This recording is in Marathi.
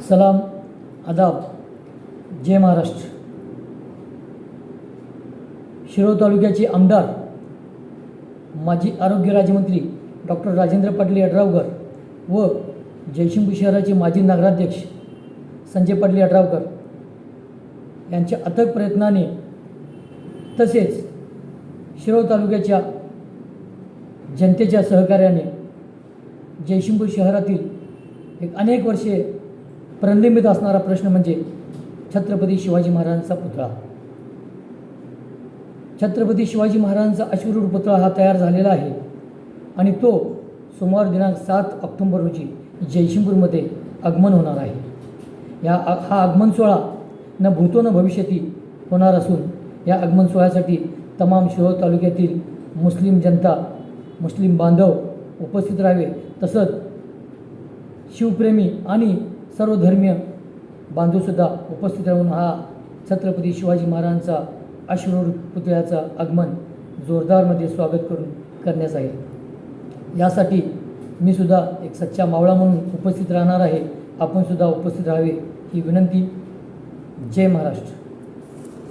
सलाम आदाब जय महाराष्ट्र. शिरोळ तालुक्याचे आमदार माजी आरोग्य राज्यमंत्री डॉक्टर राजेंद्र पाटील यड्रावकर व जयशिंपूर शहराचे माजी नगराध्यक्ष संजय पाटील यड्रावकर यांच्या अथक प्रयत्नाने तसेच शिरोळ तालुक्याच्या जनतेच्या सहकार्याने जयशिंपूर शहरातील एक अनेक वर्षे प्रलंबित असणारा प्रश्न म्हणजे छत्रपती शिवाजी महाराजांचा पुतळा. छत्रपती शिवाजी महाराजांचा अश्वरूढ पुतळा हा तयार झालेला आहे आणि तो सोमवार दिनांक सात ऑक्टोंबर रोजी जयशिंपूरमध्ये आगमन होणार आहे. या हा आगमन सोहळा न भूतो न भविष्यती होणार असून या आगमन सोहळ्यासाठी तमाम शिरोळ तालुक्यातील मुस्लिम जनता मुस्लिम बांधव उपस्थित राहावे. तसंच शिवप्रेमी आणि सर्व धर्मीय बांधवसुद्धा उपस्थित राहून हा छत्रपती शिवाजी महाराजांचा अश्वरूढ पुतळ्याचा आगमन जोरदारमध्ये स्वागत करून करण्यात आहे यासाठी मी सुद्धा एक सच्चा मावळा म्हणून उपस्थित राहणार आहे. आपण सुद्धा उपस्थित राहावे ही विनंती. जय महाराष्ट्र.